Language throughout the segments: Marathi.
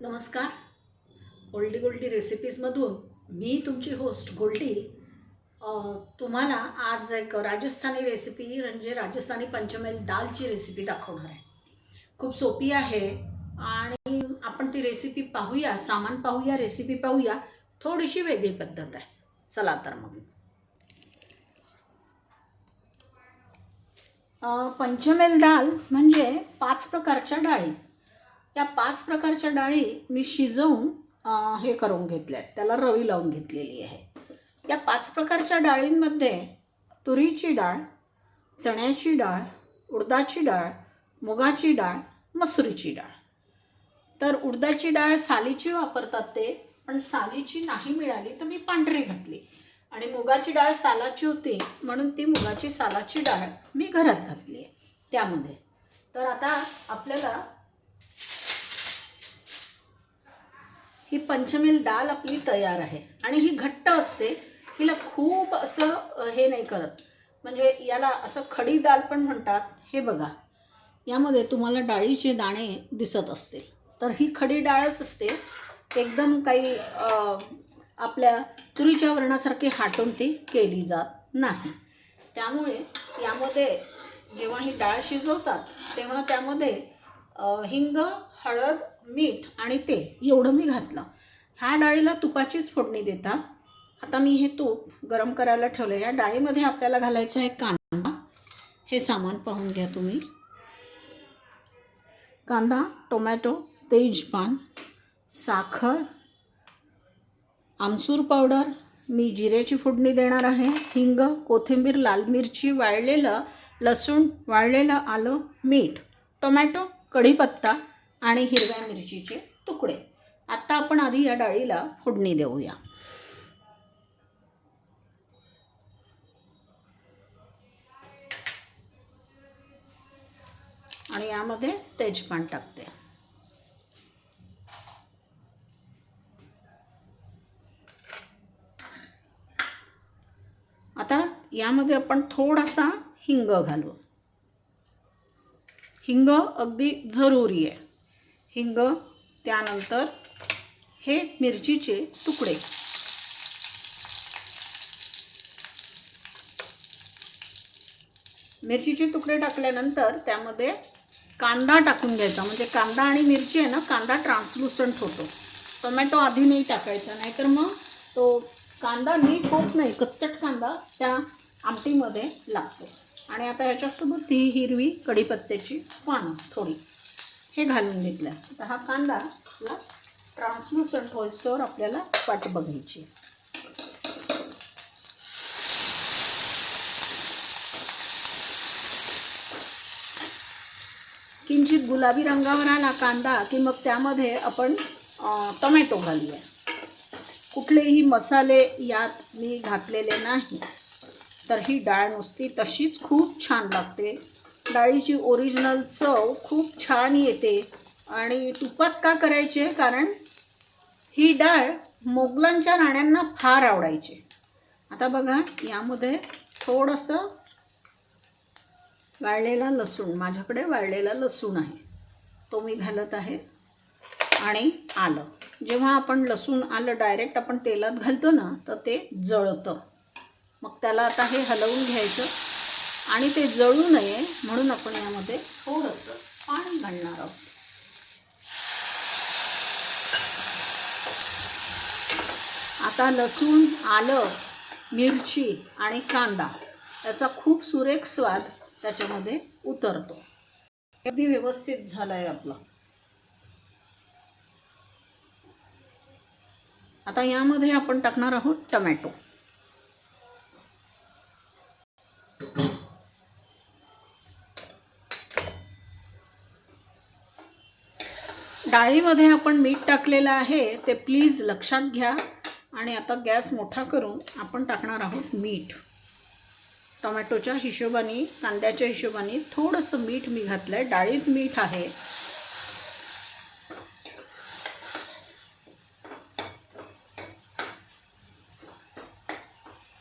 नमस्कार. ओल्डी गोल्डी रेसिपीजमधून मी तुमची होस्ट गोल्डी. तुम्हाला आज एक राजस्थानी रेसिपी म्हणजे राजस्थानी पंचमेल दालची रेसिपी दाखवणार आहे. खूप सोपी आहे आणि आपण ती रेसिपी पाहूया सामान पाहूया रेसिपी पाहूया. थोडीशी वेगळी पद्धत आहे. चला तर मग. पंचमेल दाल म्हणजे पाच प्रकारच्या डाळी. त्या पाच प्रकारच्या डाळी मी शिजवून हे करून घेतल्या आहेत त्याला रवी लावून घेतलेली आहे. या पाच प्रकारच्या डाळींमध्ये तुरीची डाळ चण्याची डाळ उडदाची डाळ मुगाची डाळ मसुरीची डाळ. तर उडदाची डाळ सालीची वापरतात ते पण सालीची नाही मिळाली तर मी पांढरी घातली. आणि मुगाची डाळ सालाची होती म्हणून ती मुगाची सालाची डाळ मी घरात घातली आहे. त्यामध्ये. तर आता आपल्याला ही पंचमेल डाळ आपली तयार आहे. आणि ही घट्ट असते हिला खूप असं हे नाही करत. म्हणजे याला असं खडी डाळ पण म्हणतात हे बघा. यामध्ये तुम्हाला डाळीचे दाणे दिसत असतील. तर ही खडी डाळच असते. एकदम काही आपल्या तुरीच्या वर्णासारखी हाटून ती केली जात नाही. त्यामुळे यामध्ये जेव्हा ही डाळ शिजवतात तेव्हा त्यामध्ये हिंग हळद मीठ आणि तेल एवढं मी घातलं. ह्या डाळीला तुपाचीच फोडणी देतात आता मी हे तूप गरम करायला ठेवलं या डाळीमध्ये आपल्याला घालायचं आहे कांदा. हे सामान पाहून घ्या तुम्ही. कांदा टोमॅटो तेजपान साखर आमसूर पावडर. मी जिऱ्याची फोडणी देणार आहे. हिंग कोथिंबीर लाल मिरची वाळलेलं लसूण वाळलेलं आलं मीठ टोमॅटो कढीपत्ता आणि हिरव्या मिरचीचे तुकडे. आत्ता आपण आधी या डाळीला फोडणी देऊया. आणि यामध्ये तेजपान टाकते. आता यामध्ये आपण थोडासा हिंग घालू. हिंग अगदी जरुरी आहे. हिंग त्यानंतर हे मिरचीचे तुकडे. मिरचीचे तुकडे टाकल्यानंतर त्यामध्ये कांदा टाकून घ्यायचा. म्हणजे कांदा आणि मिरची आहे ना कांदा ट्रान्सलुसंट होतो. टोमॅटो आधी नाही टाकायचा नाहीतर मग तो कांदा नीट होत नाही कच्चट कांदा त्या आमटीमध्ये लागतो. आणि आता ह्याच्यासोबत ही हिरवी कढीपत्त्याची पानं थोडी. हे घालून घेतलं. आता हा कांदा ट्रान्सलुसंट होईस्तोवर आपल्याला वाट बघायची किंचित गुलाबी रंगावर आला कांदा की मग त्यामध्ये आपण टोमॅटो घालूया. कुठलेही मसाले यात मी घातलेले नाही. तर ही डाळ नुसती तशीच खूप छान लागते. डाळीची ओरिजिनल चव खूप छान येते. आणि तुपात का करायचे? कारण ही डाळ मोगलांच्या राण्यांना फार आवडायची. आता बघा यामध्ये थोडंसं वाळलेला लसूण माझ्याकडे वाळलेला लसूण आहे. तो मी घालत आहे. आणि आलं. जेव्हा आपण लसूण आलं डायरेक्ट आपण तेलात घालतो ना तर ते जळतं. मग त्याला आता हे हलवून घ्यायचं. आणि ते जळू नये म्हणून आपण यामध्ये थोडंसं पाणी घालणार आहोत. आता लसूण आलं मिरची आणि कांदा याचा खूप सुरेख स्वाद त्याच्यामध्ये उतरतो. अगदी व्यवस्थित झालंय आहे आपलं. आता यामध्ये आपण टाकणार आहोत टमॅटो. डाळीमध्ये आपण मीठ टाकलेलं आहे ते प्लीज लक्षात घ्या. आणि आता गॅस मोठा करून आपण टाकणार आहोत मीठ. टोमॅटोच्या हिशोबाने कांद्याच्या हिशोबाने थोडंसं मीठ मी घातलं आहे डाळीत मीठ आहे.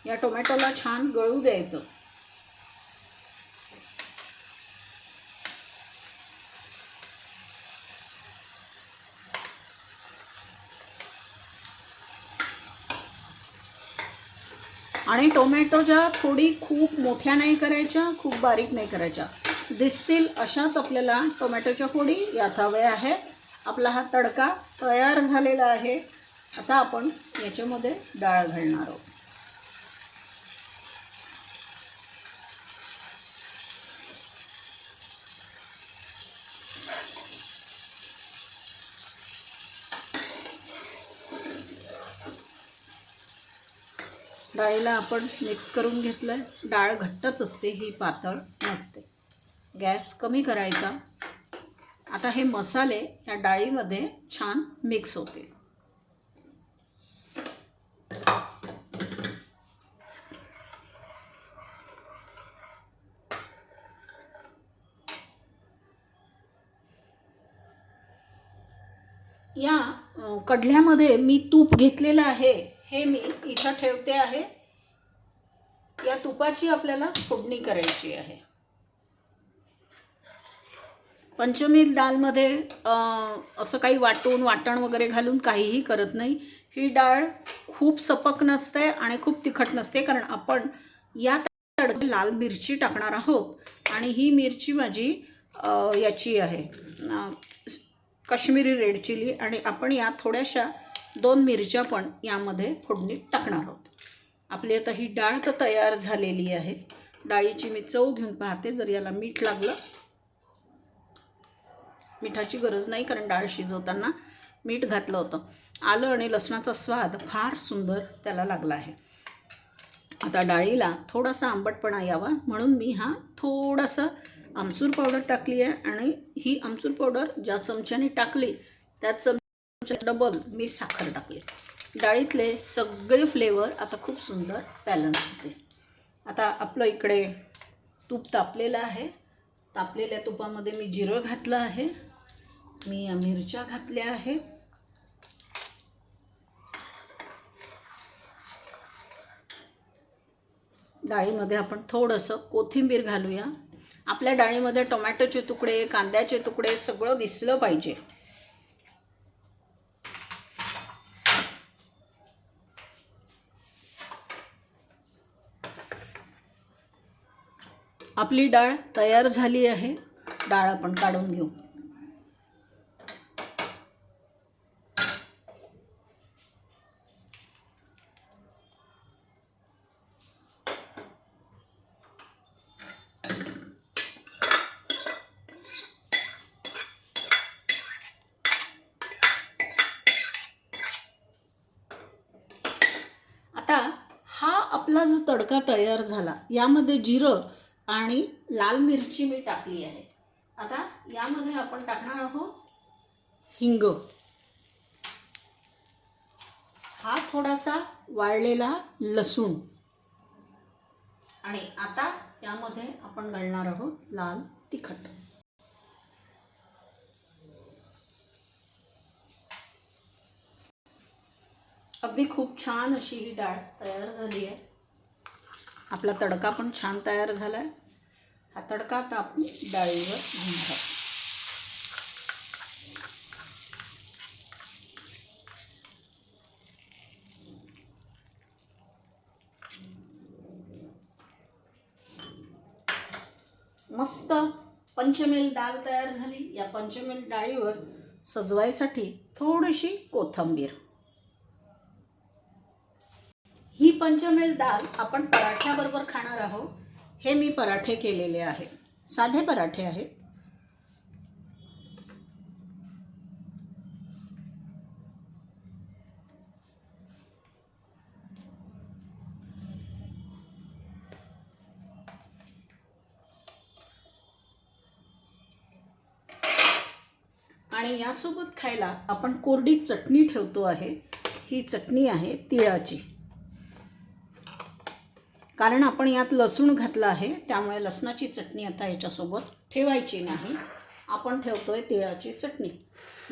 या टोमॅटोला छान गळू द्यायचं. आणि टोमॅटोच्या थोडी खूप मोठ्या नाही करायच्या खूप बारीक नाही करायच्या. दिसतील अशाच आपल्याला टोमॅटोच्या फोडी यात हव्या आहेत आपला हा तडका तयार झालेला आहे. आता आपण याच्यामध्ये डाळ घालणार आहोत. डाळीला आपण मिक्स करून घेतलं आहे डाळ घट्टच असते ही पातळ नसते. गॅस कमी करायचा. आता हे मसाले या डाळीमध्ये छान मिक्स होतील या कढल्यामध्ये मी तूप घेतलेलं आहे. हे मी इथं ठेवते आहे. या तुपाची आपल्याला फोडणी करायची आहे. पंचमी दालमध्ये असं काही वाटून वाटण वगैरे घालून काहीही करत नाही. ही डाळ खूप सपक नसते आणि खूप तिखट नसते कारण आपण या तडक लाल मिरची टाकणार आहोत. आणि ही मिरची माझी याची आहे. Kashmiri red chili. आणि आपण या थोड्याशा दोन मिरच्या पण यामध्ये फोडणीत टाकणार आहोत. आपली आता ही डाळ तर तयार झालेली आहे. डाळीची मी चव घेऊन पाहते जर याला मीठ लागलं. मिठाची गरज नाही कारण डाळ शिजवताना मीठ घातलं होतं. आलं आणि लसणाचा स्वाद फार सुंदर त्याला लागला आहे. आता डाळीला थोडासा आंबटपणा यावा म्हणून मी हा थोडासा आमचूर पावडर टाकली आहे. आणि ही आमचूर पावडर ज्या चमच्याने टाकली त्या चम डबल मी साखर टाकली. डाळीतले सगळे फ्लेवर आता खूप सुंदर बॅलन्स होते. आता आपलं इकडे तूप तापलेलं आहे. तापलेल्या तुपामध्ये मी जिरं घातलं आहे. मी या मिरच्या घातल्या आहेत. डाळीमध्ये आपण थोडंसं कोथिंबीर घालूया. आपल्या डाळीमध्ये टोमॅटोचे तुकडे कांद्याचे तुकडे सगळं दिसलं पाहिजे. आपली डाळ तयार झाली आहे. डाळ आपण काढून घेऊ. आता हा आपला जो तडका तयार झाला यामध्ये जिरं आणि लाल मिरची मी टाकली आहे. आता यामध्ये आपण टाकणार आहोत हिंग. हा थोडासा वाळलेला लसूण. आणि आता यामध्ये आपण घालणार आहोत लाल तिखट. अगदी खूप छान अशी ही डाळ तयार झाली आहे. आपला तडका पण छान तयार झाला आहे हा तडका आता आपण डाळीवर घेणार आहोत मस्त पंचमेल डाळ तयार झाली. या पंचमेल डाळीवर सजवायसाठी थोडीशी कोथंबीर. ही पंचमेल डाळ आपण पराठ्याबरोबर खाणार आहोत. हे मी पराठे केलेले आहेत. साधे पराठे आहेत. आणि यासोबत खायला आपण कोरडी चटणी ठेवतो आहे. ही चटणी आहे तिळाची. कारण आपण यात लसूण घातलं आहे त्यामुळे लसणाची चटणी आता याच्यासोबत ठेवायची नाही. आपण ठेवतो आहे तिळाची चटणी.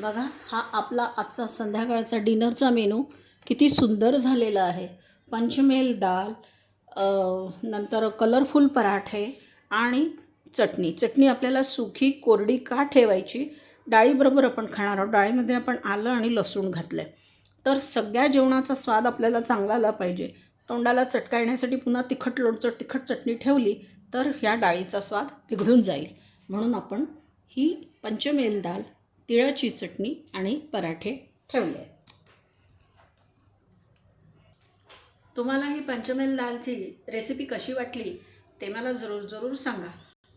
बघा हा आपला आजचा संध्याकाळचा डिनरचा मेनू. किती सुंदर झालेला आहे. पंचमेल दाल नंतर कलरफुल पराठे आणि चटणी. चटणी आपल्याला सुखी कोरडी का ठेवायची? डाळीबरोबर आपण खाणार आहोत. डाळीमध्ये आपण आलं आणि लसूण घातलं आहे तर सगळ्या जेवणाचा स्वाद आपल्याला चांगला आला पाहिजे. तोंडाला चटका येण्यासाठी पुन्हा तिखट लोणचट तिखट चटणी ठेवली तर ह्या डाळीचा स्वाद बिघडून जाईल. म्हणून आपण ही पंचमेल दाल तिळाची चटणी आणि पराठे ठेवले. आहेत तुम्हाला ही पंचमेल दालची रेसिपी कशी वाटली ते मला जरूर जरूर सांगा.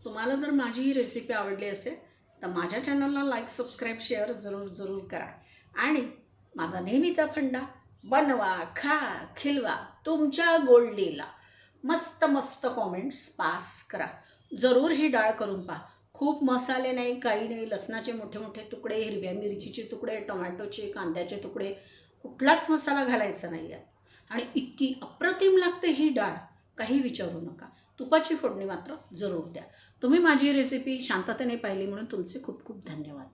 तुम्हाला जर माझी ही रेसिपी आवडली असेल तर माझ्या चॅनलला लाईक सबस्क्राईब शेअर जरूर जरूर करा. आणि माझा नेहमीचा फंडा बनवा खा खिलवा तुमच्या गोल्डीला मस्त मस्त कॉमेंट्स पास करा. जरूर ही डाळ करून पहा. खूप मसाले नाही काही नाही. लसणाचे मोठे मोठे तुकडे हिरव्या मिरचीचे तुकडे टोमॅटोचे कांद्याचे तुकडे. कुठलाच मसाला घालायचा नाही आहे आणि इतकी अप्रतिम लागते ही डाळ. काही विचारू नका. तुपाची फोडणी मात्र जरूर द्या. तुम्ही माझी रेसिपी शांततेने पाहिली म्हणून तुमचे खूप खूप धन्यवाद.